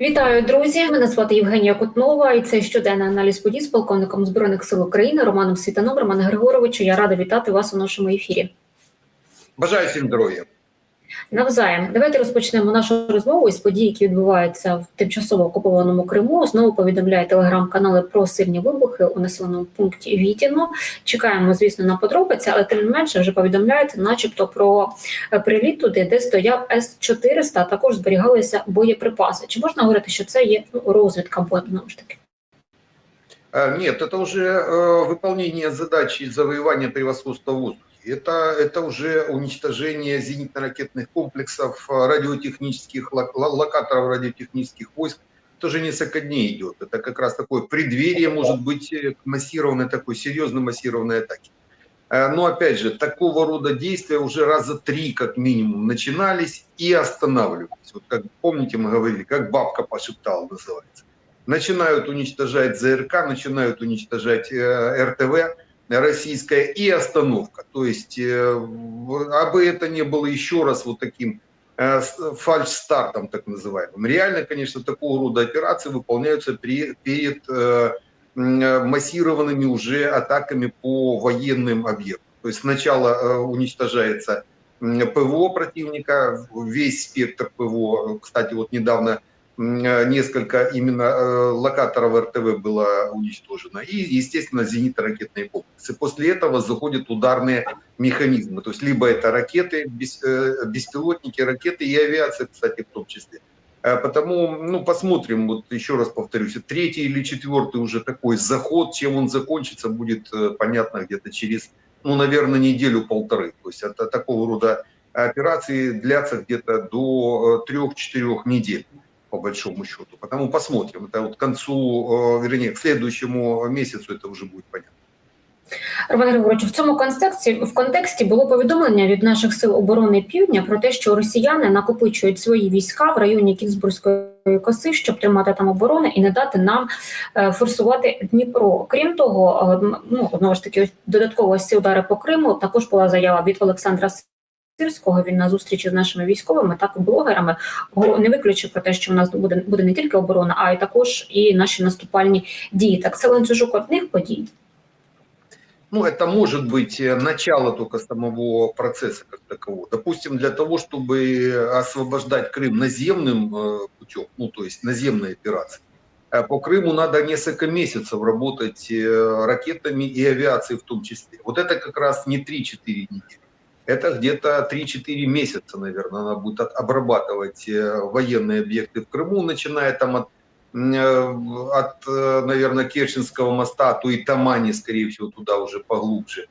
Вітаю, друзі! Мене звати Євгенія Кутнова, і це щоденний аналіз подій з полковником збройних сил України Романом Світаном. Романе Григоровичу. Я рада вітати вас у нашому ефірі. Бажаю всім здоров'я. Навзаєм, давайте розпочнемо нашу розмову із подій, які відбуваються в тимчасово окупованому Криму. Знову повідомляє телеграм-канали про сильні вибухи у населеному пункті Вітіно. Чекаємо, звісно, на подробиці, але тим не менше вже повідомляють, начебто, про е, приліт туди, де стояв С 400 а також зберігалися боєприпаси. Чи можна говорити, що це є ну, розвідка бо знову ж таки? Э, Нет, это уже э, выполнение задачи завоевания превосходства в воздухе. Это, это уже уничтожение зенитно-ракетных комплексов, э, радиотехнических лок- ло- локаторов радиотехнических войск. Это уже несколько дней идет. Это как раз такое преддверие, может быть, э, массированной такой, серьезной массированной атаке. Э, Но опять же, такого рода действия уже раза три как минимум начинались и останавливались. Вот как помните, мы говорили, как бабка пошептала называется. Начинают уничтожать ЗРК, начинают уничтожать РТВ российская и остановка. То есть, э, в- абы это не было еще раз вот таким э, фальш-стартом, так называемым. Реально, конечно, такого рода операции выполняются при- перед э, массированными уже атаками по военным объектам. То есть сначала уничтожается ПВО противника, весь спектр ПВО. Кстати, вот недавно несколько именно э, локаторов РТВ было уничтожено. И, естественно, зенитно-ракетные комплексы. После этого заходят ударные механизмы. То есть либо это ракеты, э, беспилотники, ракеты и авиация, кстати, в том числе. Э, Потому, ну, посмотрим, вот еще раз повторюсь, третий или четвертый уже такой заход, чем он закончится, будет э, понятно где-то через, ну, наверное, неделю-полторы. То есть это такого рода операции длятся где-то до э, трех-четырех недель по большому счету. Потому посмотрим. Это вот к концу, э, вернее, к следующему месяцу это уже будет понятно. Роман Григорович, в цьому контексті в контексті було повідомлення від наших сил оборони Півдня про те, що росіяни накопичують свої війська в районі Кінзбурзької коси, щоб тримати там оборону і не дати нам е, форсувати Дніпро. Крім того, е, м, ну знову ж таки, ось додатково ось ці удари по Криму. Також була заява від Олександра Сирського. Він на зустрічі з нашими військовими, так і блогерами го- не виключив про те, що в нас буде буде не тільки оборона, а й також і наші наступальні дії. Так це ланцюжок одних подій. Ну, это может быть э, начало только самого процесса как такового. Допустим, для того, чтобы освобождать Крым наземным э, путем, ну, то есть наземной операцией, э, по Крыму надо несколько месяцев работать э, ракетами и авиацией в том числе. Вот это как раз не 3-4 недели. Это где-то 3-4 месяца, наверное, она будет обрабатывать э, военные объекты в Крыму, начиная там от э, от, э, наверное, Керченского моста, а то и Тамани, скорее всего, туда уже поглубже.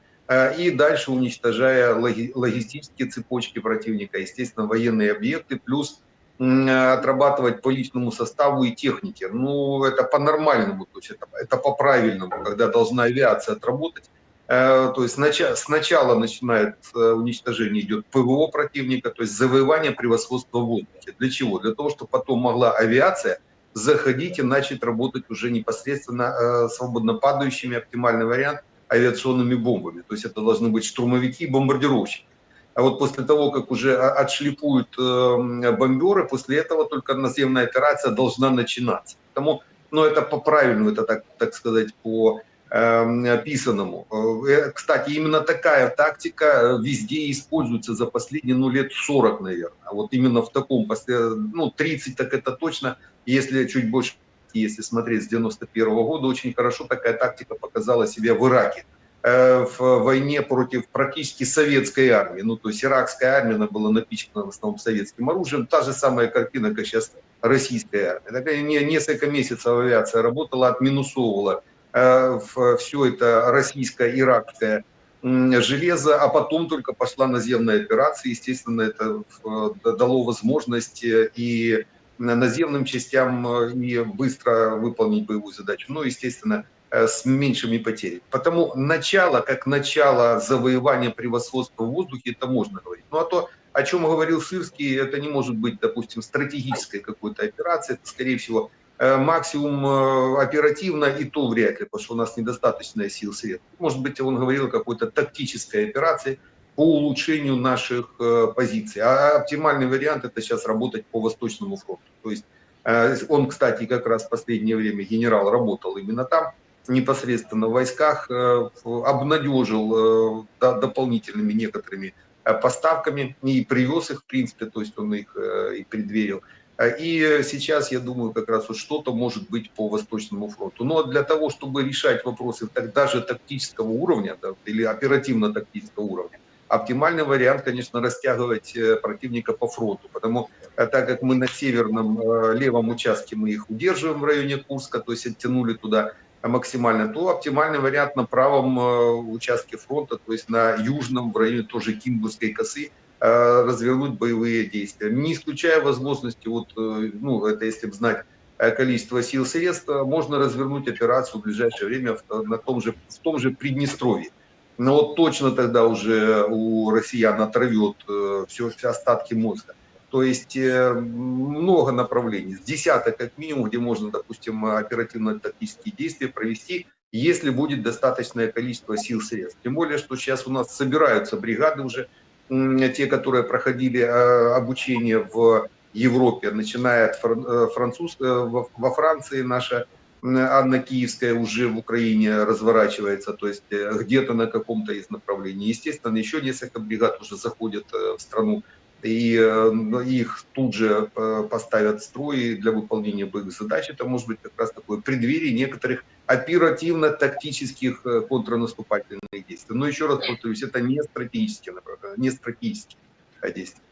И дальше уничтожая логи- логистические цепочки противника, естественно, военные объекты, плюс отрабатывать по личному составу и технике. Ну, это по-нормальному, то есть это, это по-правильному, когда должна авиация отработать. Э, То есть нача- сначала начинает э, уничтожение, идет ПВО противника, то есть завоевание превосходства в воздухе. Для чего? Для того, чтобы потом могла авиация заходить и начать работать уже непосредственно э, свободно падающими, оптимальный вариант, авиационными бомбами. То есть это должны быть штурмовики и бомбардировщики. А вот после того, как уже о- отшлифуют бомберы, после этого только наземная операция должна начинаться. Потому, ну, это по правильному, это так, так сказать, по э, писанному. Э, Кстати, именно такая тактика э, везде используется за последние ну, лет 40, наверное. А Вот именно в таком, ну, 30 так это точно, если чуть больше, если смотреть с 91 года, очень хорошо такая тактика показала себя в Ираке э, в войне против практически советской армии. Ну, то есть иракская армия, она была напичкана в основном советским оружием. Та же самая картина, как сейчас российская армия. Не- несколько месяцев авиация работала, отминусовывала все это российско-иракское железо, а потом только пошла наземная операция. Естественно, это э, дало возможность э, и наземным частям э, и быстро выполнить боевую задачу. Ну, естественно, э, с меньшими потерями. Потому начало, как начало завоевания превосходства в воздухе, это можно говорить. Ну, а то, о чем говорил Сырский, это не может быть, допустим, стратегической какой-то операции. Это, скорее всего, э, максимум э, оперативно, и то вряд ли, потому что у нас недостаточно сил средств. Может быть, он говорил о какой-то тактической операции по улучшению наших э, позиций. А оптимальный вариант это сейчас работать по Восточному фронту. То есть Э, Он, кстати, как раз в последнее время генерал работал именно там, непосредственно в войсках, э, обнадежил э, до- дополнительными некоторыми э, поставками и привез их, в принципе, то есть он их э, и предверил. Э, И сейчас, я думаю, как раз вот что-то может быть по Восточному фронту. Но для того, чтобы решать вопросы даже тактического уровня да, или оперативно-тактического уровня, оптимальный вариант, конечно, растягивать э, противника по фронту, потому э, так как мы на северном э, левом участке мы их удерживаем в районе Курска, то есть оттянули туда максимально, то оптимальный вариант на правом э, участке фронта, то есть на южном, в районе тоже Кинбургской косы, э, развернуть боевые действия. Не исключая возможности, вот, э, ну, это если бы знать э, количество сил и средств, э, можно развернуть операцию в ближайшее время в, на том же, в том же Приднестровье. Но вот точно тогда уже у россиян отравет э, все, все остатки мозга. То есть э, много направлений, с десяток как минимум, где можно, допустим, оперативно-тактические действия провести, если будет достаточное количество сил и средств. Тем более, что сейчас у нас собираются бригады уже, те, которые проходили э, обучение в Европе, начиная от э, француз, э, во, Франции наша Анна Киевская уже в Украине разворачивается, то есть где-то на каком-то из направлений. Естественно, еще несколько бригад уже заходят в страну и э, их тут же э, поставят в строй для выполнения боевых задач. Это может быть как раз такое преддверие некоторых оперативно-тактических э, контрнаступательных действий. Но еще раз повторюсь, это не стратегические, не стратегические э, действия.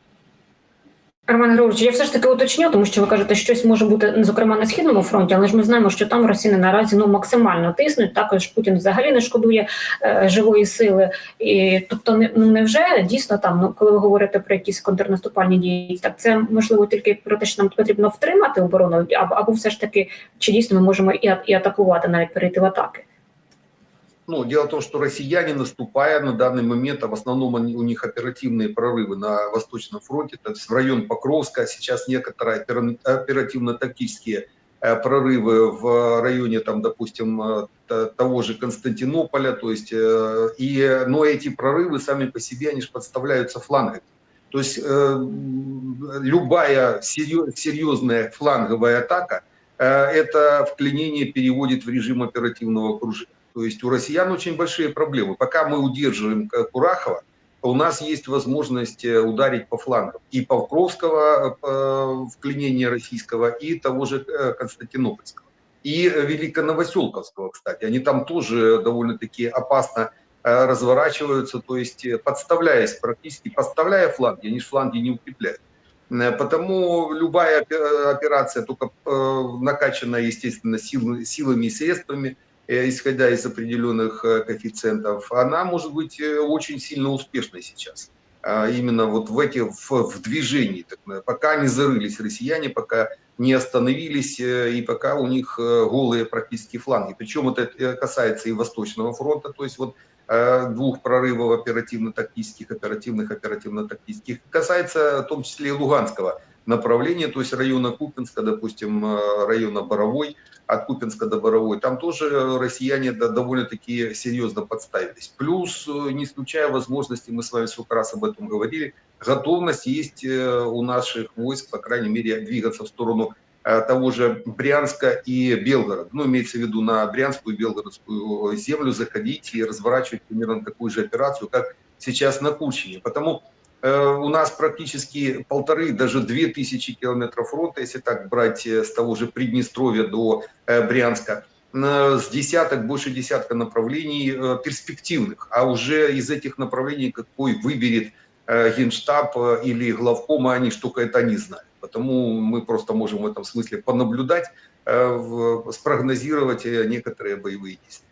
Роман Григорович, я все ж таки уточню, тому що ви кажете, щось може бути ну, зокрема на східному фронті, але ж ми знаємо, що там росіяни наразі ну максимально тиснуть. Також Путін взагалі не шкодує е, живої сили. І тобто, не ну невже дійсно там, ну коли ви говорите про якісь контрнаступальні дії, так це можливо тільки про те, що нам потрібно втримати оборону, або або все ж таки, чи дійсно ми можемо і, і атакувати, навіть перейти в атаки? Ну, дело в том, что россияне, наступая на данный момент, а в основном они- у них оперативные прорывы на Восточном фронте, то есть в район Покровска, сейчас некоторые опера- оперативно-тактические э, прорывы в районе, там, допустим, э, того же Константинополя, то есть, э, и, но эти прорывы сами по себе, они же подставляются флангами. То есть э, любая серьезная фланговая атака, э, это вклинение переводит в режим оперативного окружения. То есть у россиян очень большие проблемы. Пока мы удерживаем Курахова, у нас есть возможность э, ударить по флангам и Покровского э, вклинения российского, и того же э, Константинопольского. И Великоновоселковского, кстати. Они там тоже довольно-таки опасно разворачиваются, то есть подставляясь практически, подставляя фланги, они фланги не укрепляют. Потому любая опе- операция, только накачанная, естественно, сил- силами и средствами, исходя из определенных э, коэффициентов, она может быть э, очень сильно успешной сейчас. А Именно вот в эти в, в движении, э, пока не зарылись россияне, пока не остановились э, и пока у них э, голые практически фланги. Причем это э, касается и Восточного фронта, то есть вот э, двух прорывов оперативно-тактических, оперативных, оперативно-тактических. Касается в том числе и Луганского направления, то есть района Купинска, допустим, э, района Боровой, от Купинска до Боровой. Там тоже россияне да, довольно-таки серьезно подставились. Плюс, э, не исключая возможности, мы с вами сколько раз об этом говорили, готовность есть э, у наших войск, по крайней мере, двигаться в сторону э, того же Брянска и Белгорода. Ну, имеется в виду на Брянскую и Белгородскую землю заходить и разворачивать примерно такую же операцию, как сейчас на Курчине. Потому э, у нас практически полторы, даже две тысячи километров фронта, если так брать э, с того же Приднестровья до э, Брянска, э, с десяток, больше десятка направлений э, перспективных. А уже из этих направлений какой выберет э, Генштаб э, или главкома, они только это не знают. Потому мы просто можем в этом смысле понаблюдать, э, в- спрогнозировать э, некоторые боевые действия.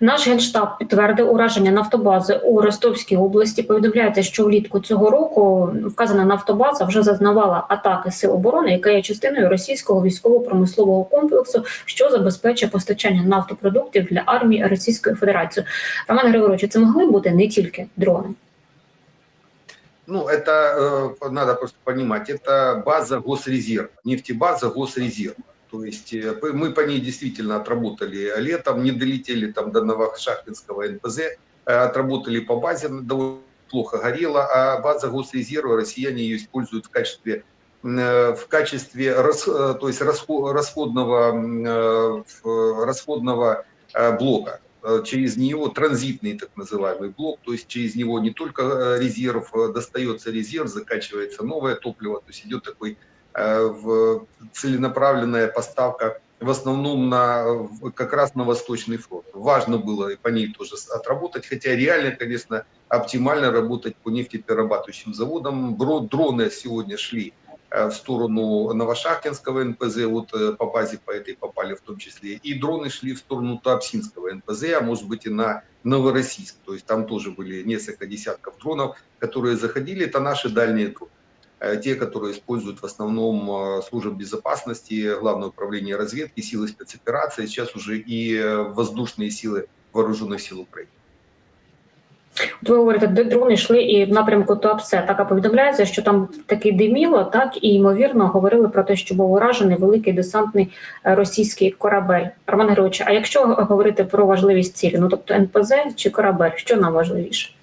Наш генштаб підтвердив ураження нафтобази у Ростовській області. Повідомляється, що влітку цього року вказана нафтобаза вже зазнавала атаки сил оборони, яка є частиною російського військово-промислового комплексу, що забезпечує постачання нафтопродуктів для армії Російської Федерації. Роман Григорович, це могли бути не тільки дрони. Ну, это э, надо просто понимать, это база госрезерва, нефтебаза госрезерва. То есть э, мы по ней действительно отработали летом, не долетели там до Новошахтинского НПЗ, э, отработали по базе, довольно плохо горело, а база госрезерва, россияне ее используют в качестве в качестве то есть расхо- расходного, расходного блока. Э, Через него транзитный так называемый блок, то есть через него не только э, резерв, э, достается резерв, закачивается новое топливо, то есть идет такой целенаправленная поставка в основном на, как раз на Восточный фронт. Важно было и по ней тоже отработать, хотя реально, конечно, оптимально работать по нефтеперерабатывающим заводам. Дроны сегодня шли в сторону Новошахтинского НПЗ, вот э, по базе по этой попали в том числе, и дроны шли в сторону Туапсинского НПЗ, а может быть и на Новороссийск, то есть там тоже были несколько десятков дронов, которые заходили, это наши дальние дроны. Э, Те, которые используют в основном э, служб безопасности, Главное управление разведки, силы спецоперации, сейчас уже и э, воздушные силы вооруженных сил Украины. От ви говорите, де дрони йшли і в напрямку Туапсе. Так повідомляється, що там таки диміло, так і ймовірно говорили про те, що був уражений великий десантний е, російський корабель. Роман Григорович, а якщо говорити про важливість цілі, ну тобто НПЗ чи корабель, що нам важливіше?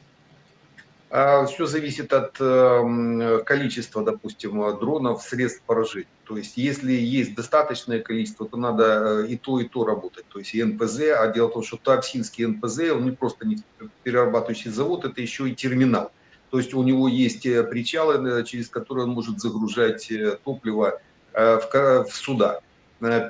Все зависит от эм, количества, допустим, дронов, средств поражения. То есть, если есть достаточное количество, то надо э, и то, и то работать. То есть, и НПЗ, а дело в том, что Туапсинский НПЗ, он не просто перерабатывающий завод, это еще и терминал. То есть, у него есть э, причалы, э, через которые он может загружать топливо в суда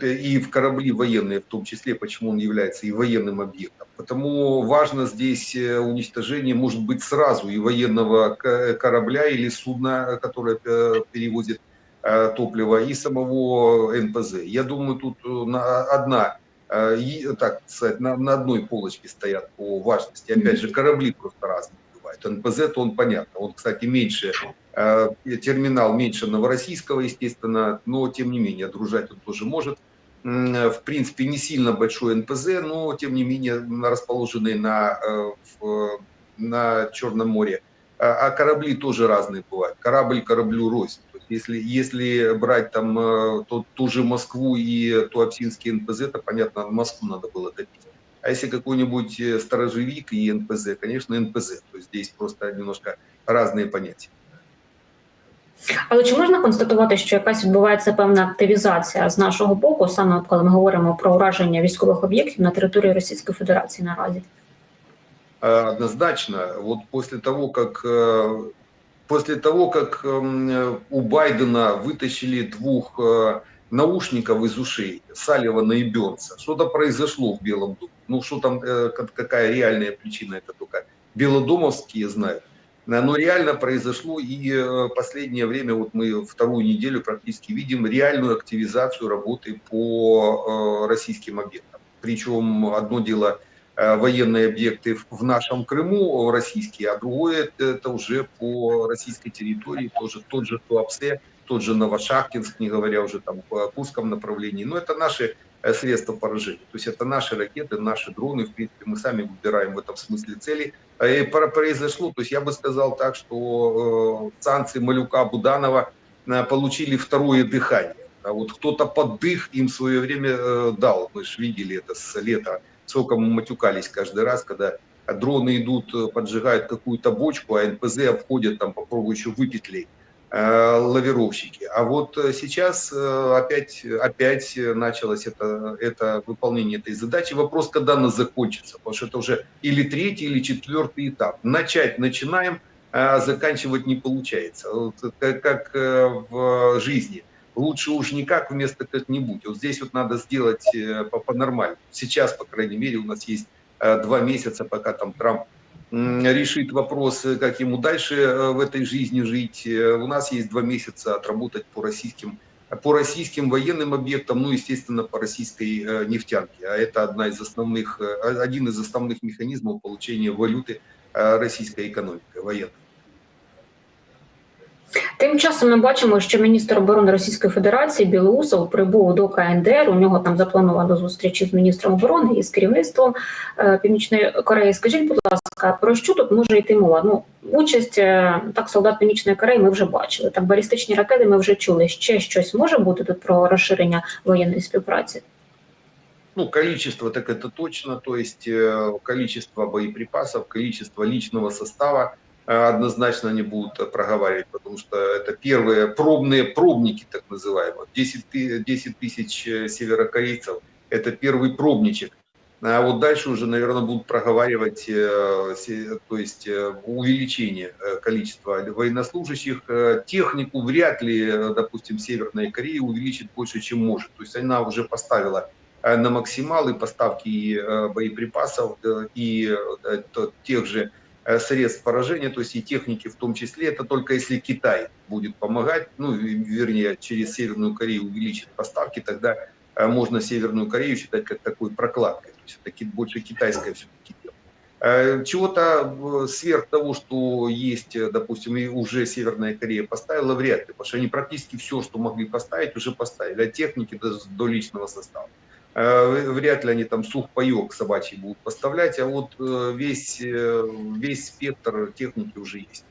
и в корабли военные, в том числе, почему он является и военным объектом. Потому важно здесь э, уничтожение, может быть, сразу и военного к- корабля или судна, э, которое э, перевозит э, топливо, и самого НПЗ. Я думаю, тут э, на одна, э, так сказать, на, на одной полочке стоят по важности. Опять же, корабли просто разные бывают. НПЗ, то он понятно. Он, кстати, меньше, э, терминал меньше Новороссийского, естественно, но тем не менее, дружать он тоже может. Э, В принципе, не сильно большой НПЗ, но тем не менее расположенный на, э, на Черном море. А а корабли тоже разные бывают. Корабль кораблю рознь. Если, если брать там э, то, ту же Москву и Туапсинский НПЗ, то понятно, Москву надо было топить. А если какой-нибудь э, сторожевик и НПЗ, конечно, НПЗ. То есть здесь просто немножко разные понятия. Але чи можна констатувати, що якась відбувається певна активізація з нашого боку, саме коли ми говоримо про ураження військових об'єктів на території Російської Федерації наразі? Э, Однозначно, вот после того, как э, после того, как эм, э, у Байдена вытащили двух э, наушников из ушей Салливана и Бернса, что-то произошло в Белом доме. Ну, что там, э, как- какая реальная причина, это только белодомовские знают. Но реально произошло, и э, последнее время, вот мы вторую неделю практически видим реальную активизацию работы по э, российским объектам. Причем одно дело э, военные объекты в- нашем Крыму, российские, а другое это- уже по российской территории, тоже тот же Туапсе, тот же Новошахтинск, не говоря уже там по Курском направлении. Но это наши средства поражения. То есть это наши ракеты, наши дроны, в принципе, мы сами выбираем в этом смысле цели. Э, И про- произошло, то есть я бы сказал так, что э, санкции Малюка Буданова э, получили второе дыхание. А вот кто-то под дых им в свое время э, дал. Мы же видели это с лета. Сколько мы матюкались каждый раз, когда дроны идут, э, поджигают какую-то бочку, а НПЗ обходят, там, попробуй еще выпетлей э, лавировщики. А вот э, сейчас э, опять, опять э, началось это, это выполнение этой задачи. Вопрос, когда она закончится, потому что это уже или третий, или четвертый этап. Начать начинаем, а заканчивать не получается. Вот как, как э, в жизни. Лучше уж никак вместо как-нибудь. Вот здесь вот надо сделать э, по- по-нормальному. Сейчас, по крайней мере, у нас есть э, два месяца, пока там Трамп решит вопрос, э, как ему дальше э, в этой жизни жить. Э, У нас есть два месяца отработать по российским по российским военным объектам, ну, естественно, по российской э, нефтянке. А это одна из основных, э, один из основных механизмов получения валюты э, российской экономикой, военной. Тим часом ми бачимо, що міністр оборони Російської Федерації Білоусов прибув до КНДР. У нього там заплановано зустрічі з міністром оборони і з керівництвом е, Північної Кореї. Скажіть, будь ласка, про що тут може йти мова? Ну, участь е, так, солдат Північної Кореї ми вже бачили. Так, балістичні ракети ми вже чули. Ще щось може бути тут про розширення воєнної співпраці. Ну, количество так это точно, то есть э, количество боеприпасов, количество личного состава э, однозначно они будут э, проговаривать, потому что это первые пробные пробники, так называемые. 10, ты- 10 тысяч э, северокорейцев – это первый пробничек. а вот дальше уже, наверное, будут проговаривать э, то есть э, увеличение э, количества военнослужащих. Технику вряд ли, допустим, Северная Корея увеличит больше, чем может. То есть она уже поставила на максималы поставки боеприпасов и тех же средств поражения, то есть и техники в том числе. Это только если Китай будет помогать, ну, вернее, через Северную Корею увеличит поставки, тогда можно Северную Корею считать как такой прокладкой. То есть это ки- больше китайское все-таки. Э, Чего-то э, сверх того, что есть, э, допустим, и уже Северная Корея поставила, вряд ли, потому что они практически все, что могли поставить, уже поставили, от техники до, до личного состава. Вряд ли они там сухпайок собачий будут поставлять, а вот весь, весь спектр техники уже есть.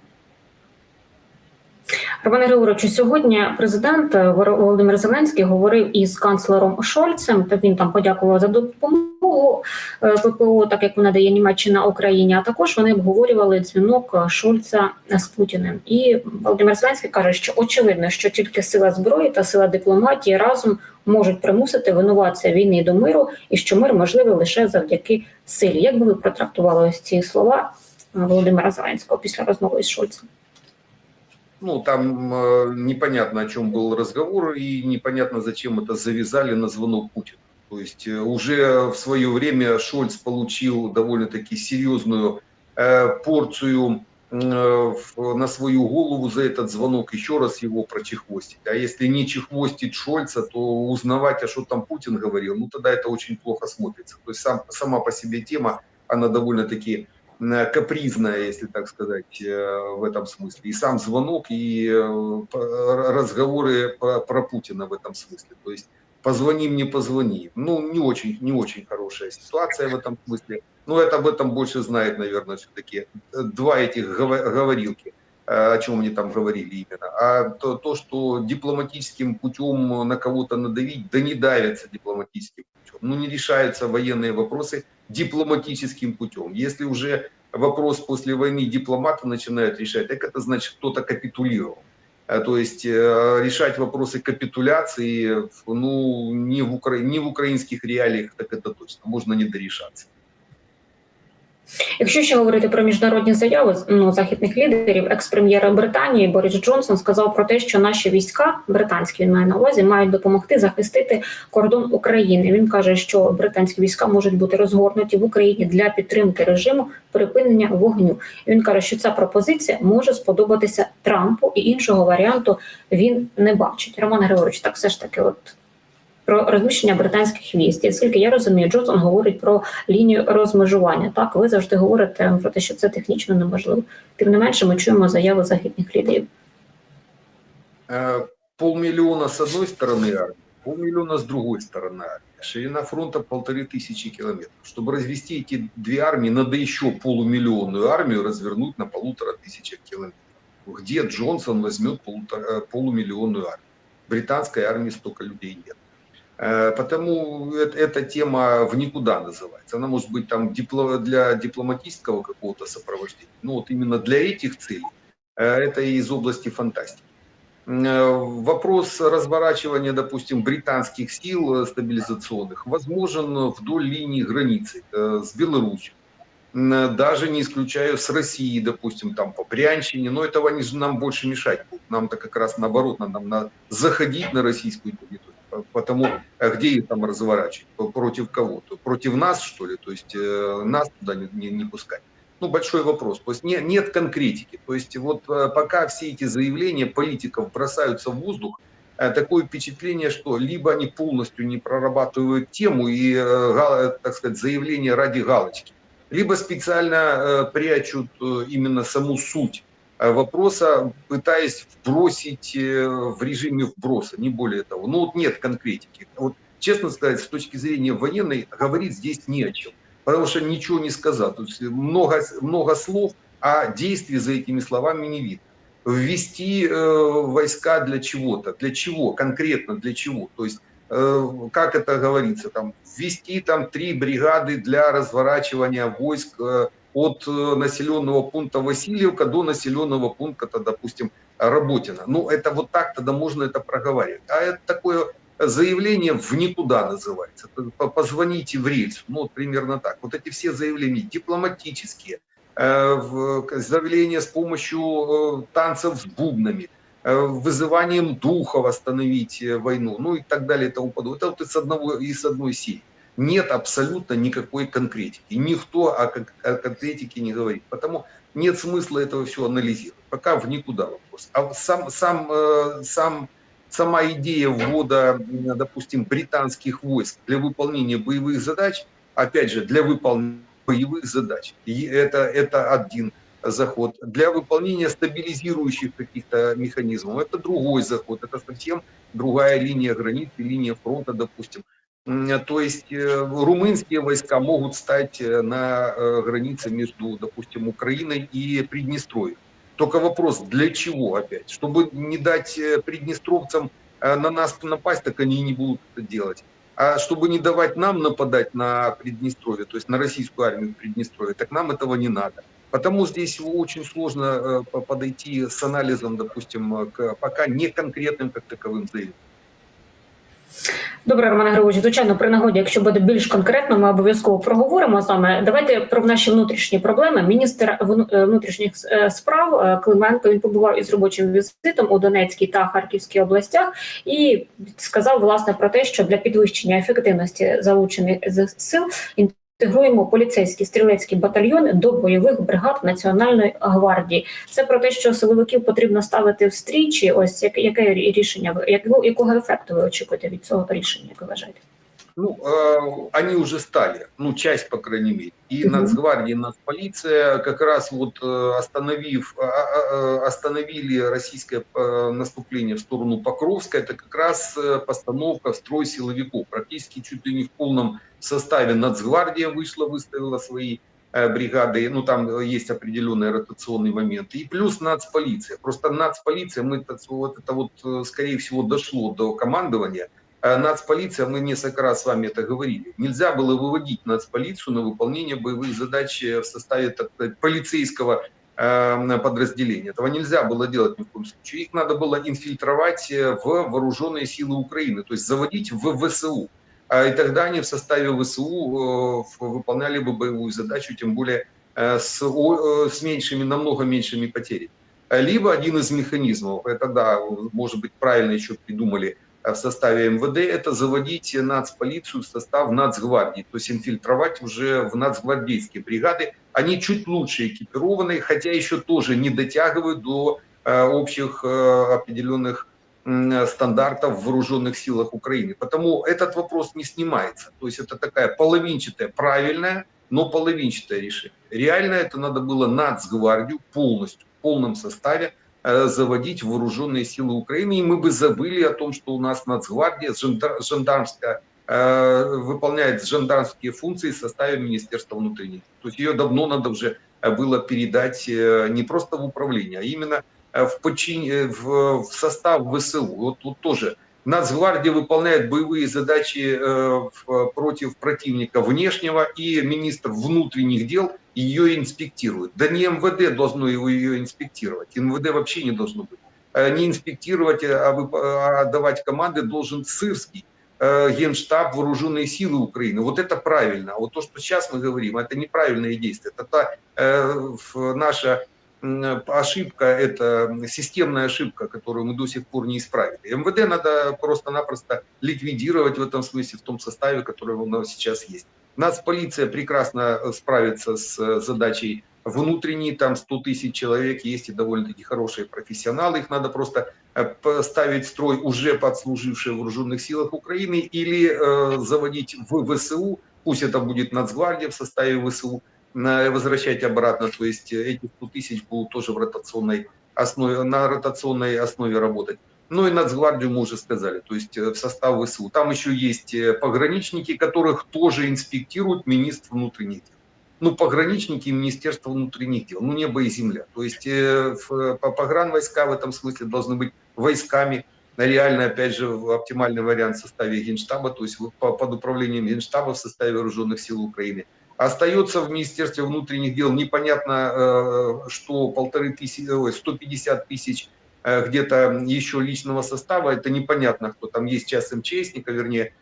Романе Григоровичу, сьогодні президент е, Володимир Зеленський говорив із канцлером Шольцем. Та він там подякував за допомогу е, ППО, так як вона дає Німеччина Україні. А також вони обговорювали дзвінок е, Шольца з Путіним. І Володимир Зеленський каже, що очевидно, що тільки сила зброї та сила дипломатії разом можуть примусити винуватця війни до миру, і що мир можливий лише завдяки силі. Як би ви протрактували ось ці слова Володимира Зеленського після розмови із Шольцем? Ну, там э, непонятно, о чем был разговор, и непонятно, зачем это завязали на звонок Путина. То есть э, уже в свое время Шольц получил довольно-таки серьезную э, порцию э, на свою голову за этот звонок, еще раз его прочехвостить. А если не чехвостить Шольца, то узнавать, а что там Путин говорил, ну тогда это очень плохо смотрится. То есть сам, сама по себе тема, она довольно-таки капризная, если так сказать, э, в этом смысле. И сам звонок, и э, разговоры про Путина в этом смысле. То есть позвони мне, позвони. Ну, не очень, не очень хорошая ситуация в этом смысле. Но это об этом больше знает, наверное, все-таки два этих говорилки, э, о чем они там говорили именно. А то, то, что дипломатическим путем на кого-то надавить, да не давится дипломатическим путем. Ну, не решаются военные вопросы дипломатическим путем. Если уже вопрос после войны дипломаты начинают решать, так это значит, кто-то капитулировал. Э, То есть э, решать вопросы капитуляции, ну, не в, Укра... не в украинских реалиях, так это точно, можно не дорешаться. Якщо ще говорити про міжнародні заяви ну, західних лідерів, екс-прем'єр Британії Борис Джонсон сказав про те, що наші війська, британські він має на увазі, мають допомогти захистити кордон України. Він каже, що британські війська можуть бути розгорнуті в Україні для підтримки режиму припинення вогню. Він каже, що ця пропозиція може сподобатися Трампу, і іншого варіанту він не бачить. Роман Григорович, так все ж таки, от про розміщення британських військ. І Наскільки я розумію, Джонсон говорить про лінію розмежування. Так, ви завжди говорите про те, що це технічно неможливо. Тим не менше, ми чуємо заяви західних лідерів. Э, Полмиллиона с одной стороны армии, полмиллиона с другой стороны армии. Ширина фронта полторы тысячи километров. Чтобы развести эти две армии, надо еще полумиллионную армию развернуть на полутора тысячах километров. Где Джонсон возьмет полутора- э, полумиллионную армию? Британской армии столько людей нет. Э, Потому эт- эта тема в никуда называется. Она может быть там для дипломатического какого-то сопровождения. Ну вот именно для этих целей э, это из области фантастики. Э, Вопрос разворачивания, допустим, британских сил стабилизационных возможен вдоль линии границы с Беларусью. Даже не исключаю с Россией, допустим, там по Брянщине, но этого они же нам больше мешать будут. Нам-то как раз наоборот, надо нам на- заходить на российскую территорию. По- Потому а где их там разворачивать? Против кого? То Против нас, что ли? То есть э, нас туда не, не- не пускать? Ну, большой вопрос. То есть не- нет конкретики. То есть вот э, пока все эти заявления политиков бросаются в воздух, э, такое впечатление, что либо они полностью не прорабатывают тему и, так сказать, заявления ради галочки, либо специально прячут именно саму суть вопроса, пытаясь вбросить э, в режиме вброса, не более того. Ну вот нет конкретики. Вот, честно сказать, с точки зрения военной, говорить здесь не о чем, потому что ничего не сказать. То есть много, много слов, а действий за этими словами не видно. Ввести э, войска для чего-то, для чего, конкретно для чего. То есть э, как это говорится, там, ввести там три бригады для разворачивания войск э, от э, населенного пункта Васильевка до населенного пункта, допустим, Работина. Ну, это вот так тогда можно это проговаривать. А это такое заявление в никуда называется. Позвоните в рельс. Ну, вот примерно так. Вот эти все заявления дипломатические, э, заявления с помощью э, танцев с бубнами, вызыванием духа восстановить войну, ну и так далее тому подобное. Это вот из, одного, из одной серии. Нет абсолютно никакой конкретики. Никто о, о конкретике не говорит. Потому нет смысла этого все анализировать. Пока в никуда вопрос. А сам, сам, э, сам, сама идея ввода, допустим, британских войск для выполнения боевых задач, опять же, для выполнения боевых задач, и это, это один заход. Для выполнения стабилизирующих каких-то механизмов, это другой заход, это совсем другая линия границы, линия фронта, допустим. То есть э, румынские войска могут стать э, на э, границе между, допустим, Украиной и Приднестровьем. Только вопрос, для чего опять? Чтобы не дать приднестровцам на нас напасть, так они и не будут это делать. А чтобы не давать нам нападать на Приднестровье, то есть на российскую армию в Приднестровье, так нам этого не надо. Потому здесь очень сложно по- подойти с анализом, допустим, к пока не конкретным как таковым заявлениям. Добре, Романе Григоровичу, звичайно, при нагоді, якщо буде більш конкретно, ми обов'язково проговоримо саме. Давайте про наші внутрішні проблеми. Міністр е, внутрішніх е, справ е, Клименко він побував із робочим візитом у Донецькій та Харківській областях і сказав власне про те, що для підвищення ефективності залучених сил інтегруємо поліцейські стрілецькі батальйони до бойових бригад Національної гвардії. Це про те, що силовиків потрібно ставити в стрічі. ось яке, рішення ви якого ефекту ви очікуєте від цього рішення, як ви вважаєте? Ну, э, они уже стали, ну, часть, по крайней мере. И. Нацгвардия, и Нацполиция как раз вот э, остановив, а, а, а, остановили российское э, наступление в сторону Покровска, это как раз э, постановка в строй силовиков. Практически чуть ли не в полном составе Нацгвардия вышла, выставила свои э, бригады, ну там э, есть определенные ротационные моменты, и плюс нацполиция. Просто нацполиция, мы это, вот это вот, э, скорее всего, дошло до командования, Э, нацполиция, мы несколько раз с вами это говорили, нельзя было выводить нацполицию на выполнение боевых задач э, в составе полицейского э, подразделения. Этого нельзя было делать ни в коем случае. Их надо было инфильтровать э, в вооруженные силы Украины, то есть заводить в ВСУ. А, И тогда они в составе ВСУ э, выполняли бы боевую задачу, тем более э, с, э, с меньшими, намного меньшими потерями. Э, Либо один из механизмов, это да, может быть правильно еще придумали, э, в составе МВД, это заводить нацполицию в состав нацгвардии, то есть инфильтровать уже в нацгвардейские бригады. Они чуть лучше экипированы, хотя еще тоже не дотягивают до э, общих э, определенных стандартов в вооруженных силах Украины. Потому этот вопрос не снимается. То есть это такая половинчатая, правильная, но половинчатое решение. Реально это надо было нацгвардию полностью, в полном составе э, заводить в вооруженные силы Украины, и мы бы забыли о том, что у нас Нацгвардия, жандар- жандармская, э, выполняет жандармские функции в составе Министерства внутренних. То есть ее давно надо уже э, было передать э, не просто в управление, а именно э, в, подчин... э, в состав ВСУ. Вот тут тоже Нацгвардия выполняет боевые задачи э, против противника внешнего, и министр внутренних дел ее инспектирует. Да не МВД должно его ее инспектировать. МВД вообще не должно быть. Э, Не инспектировать, а, вып- а давать команды должен Сырский, э, Генштаб Вооруженные силы Украины. Вот это правильно. А вот то, что сейчас мы говорим, это неправильные действия. Это та, э, наша ошибка, это системная ошибка, которую мы до сих пор не исправили. МВД надо просто-напросто ликвидировать в этом смысле, в том составе, который у нас сейчас есть. Нацполиция прекрасно э, справится с э, задачей внутренней, там 100 тысяч человек, есть и довольно-таки хорошие профессионалы, их надо просто э, поставить в строй уже подслужившие в вооруженных силах Украины или э, заводить в ВСУ, пусть это будет Нацгвардия в составе ВСУ, возвращать обратно, то есть э, эти 100 тысяч будут тоже в ротационной основе, на ротационной основе работать. Ну и Нацгвардию мы уже сказали, то есть э, в состав ВСУ. Там еще есть э, пограничники, которых тоже инспектирует министр внутренних дел. Ну, пограничники и Министерство внутренних дел, ну, небо и земля. То есть э, в- по- погранвойска в этом смысле должны быть войсками, реально, опять же, оптимальный вариант в составе Генштаба, то есть под управлением Генштаба в составе Вооруженных сил Украины. Остается в Министерстве внутренних дел непонятно, э, что полторы тысячи, ой, 150 тысяч э, где-то еще личного состава, это непонятно, кто там есть час МЧСника, вернее,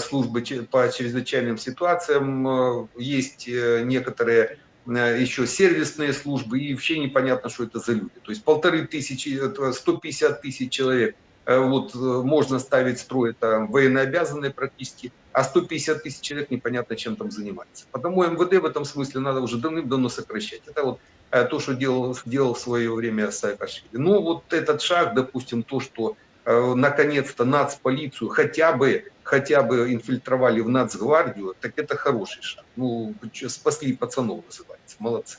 службы по чрезвычайным ситуациям, э, есть некоторые еще сервисные службы, и вообще непонятно, что это за люди. То есть полторы тысячи, это 150 тысяч человек, вот можно ставить строй, это военнообязанные практически, а 150 тысяч человек непонятно чем там занимается. Потому МВД в этом смысле надо уже давным-давно сокращать. Это вот э, то, что делал, делал в свое время Саакашвили. Ну вот этот шаг, допустим, то, что э, наконец-то нацполицию хотя бы, хотя бы инфильтровали в нацгвардию, так это хороший шаг. Ну, спасли пацанов, называется. Молодцы.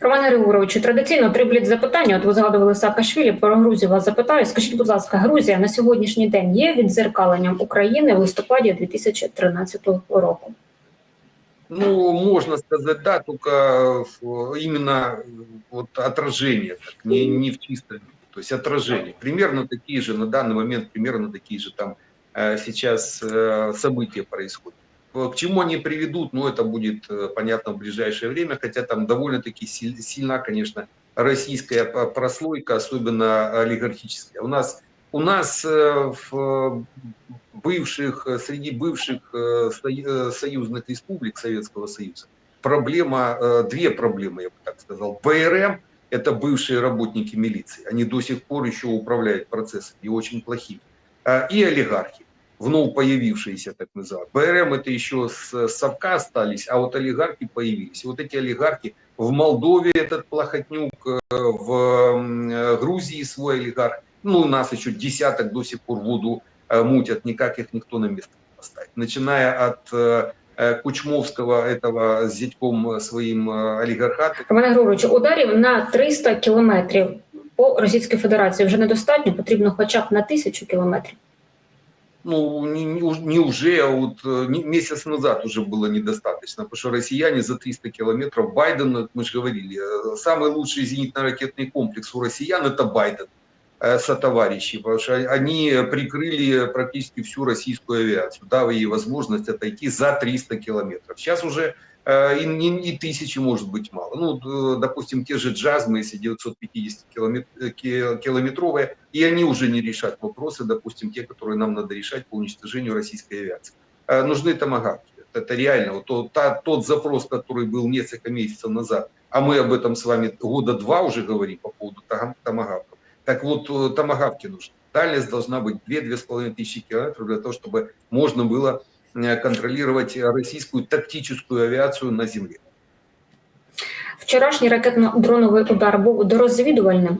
Романе Григоровичу, традиційно три бліт запитання. От ви згадували Саакашвілі, про Грузію вас запитаю. Скажіть, будь ласка, Грузія на сьогоднішній день є віддзеркаленням України в листопаді 2013 року? Ну, можно сказать, да, только э, именно э, вот отражение, так, не, не в чистом виде, то есть отражение. Примерно такие же, на данный момент примерно такие же там э, сейчас э, события происходят. Э, К чему они приведут, ну, это будет э, понятно в ближайшее время, хотя там довольно-таки силь- сильна, конечно, российская прослойка, особенно олигархическая. У нас, у нас э, в бывших, среди бывших сою- союзных республик Советского Союза проблема, две проблемы, я бы так сказал. БРМ – это бывшие работники милиции, они до сих пор еще управляют процессами и очень плохими. А, И олигархи, вновь появившиеся, так называемые. БРМ – это еще с совка остались, а вот олигархи появились. И вот эти олигархи в Молдове этот плохотнюк, э, в м, э, Грузии свой олигарх, ну, у нас еще десяток до сих пор воду э, мутят, никак их никто на место не поставит. Начиная от э, э, Кучмовского этого с зятьком своим э, олигархата. Романе Григоровичу, ударів на 300 кілометрів по Російській Федерації вже недостатньо, потрібно хоча б на тисячу кілометрів. Ну, не, не уж- не уже, а вот э, месяц назад уже было недостаточно, потому что россияне за 300 километров, Байден, мы же говорили, э, самый лучший зенитно-ракетный комплекс у россиян это Байден э, сотоварищи, потому что они прикрыли практически всю российскую авиацию, дав ей возможность отойти за 300 километров. Сейчас уже и, и- и тысячи может быть мало. Ну, д- допустим, те же джазмы, если 950 километр- э, ки- километровые, и они уже не решат вопросы, допустим, те, которые нам надо решать по уничтожению российской авиации. Э, Нужны томагавки. Это реально вот тот, тот запрос, который был несколько месяцев назад, а мы об этом с вами года два уже говорим по поводу томагавков. Так вот, э, томагавки нужны. Дальность должна быть 2-2,5 тысячи километров для того, чтобы можно было э, контролировать э, российскую тактическую авиацию на земле. Вчорашній ракетно-дроновий удар був дорозвідувальним.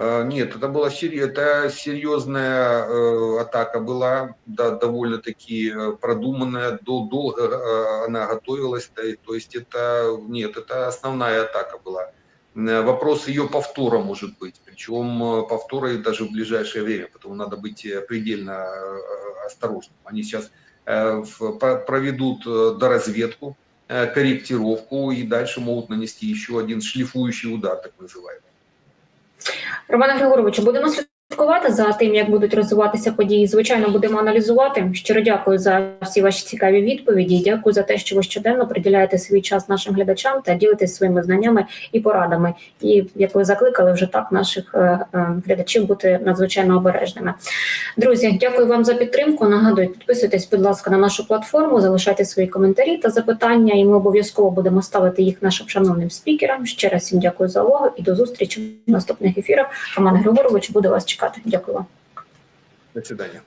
Э, Нет, это была это серьезная э, атака была, да, довольно-таки продуманная, дол- долго э, она готовилась, да, то есть это нет, это основная атака была. Э, Вопрос ее повтора может быть, причем э, повтора и даже в ближайшее время, потому надо быть э, предельно осторожным. Они сейчас проведут доразведку, корректировку и дальше могут нанести еще один шлифующий удар, так называемый. Романе Григоровичу, будемо слідкувати за тим, як будуть розвиватися події. Звичайно, будемо аналізувати. Щиро дякую за всі ваші цікаві відповіді. Дякую за те, що ви щоденно приділяєте свій час нашим глядачам та ділитесь своїми знаннями і порадами. І як ви закликали вже так наших е, е, глядачів бути надзвичайно обережними. Друзі, дякую вам за підтримку. Нагадую, підписуйтесь, будь ласка, на нашу платформу, залишайте свої коментарі та запитання, і ми обов'язково будемо ставити їх нашим шановним спікерам. Ще раз всім дякую за увагу і до зустрічі в наступних ефірах. Роман Григорович буде вас чекати. Дякую вам. До свидания.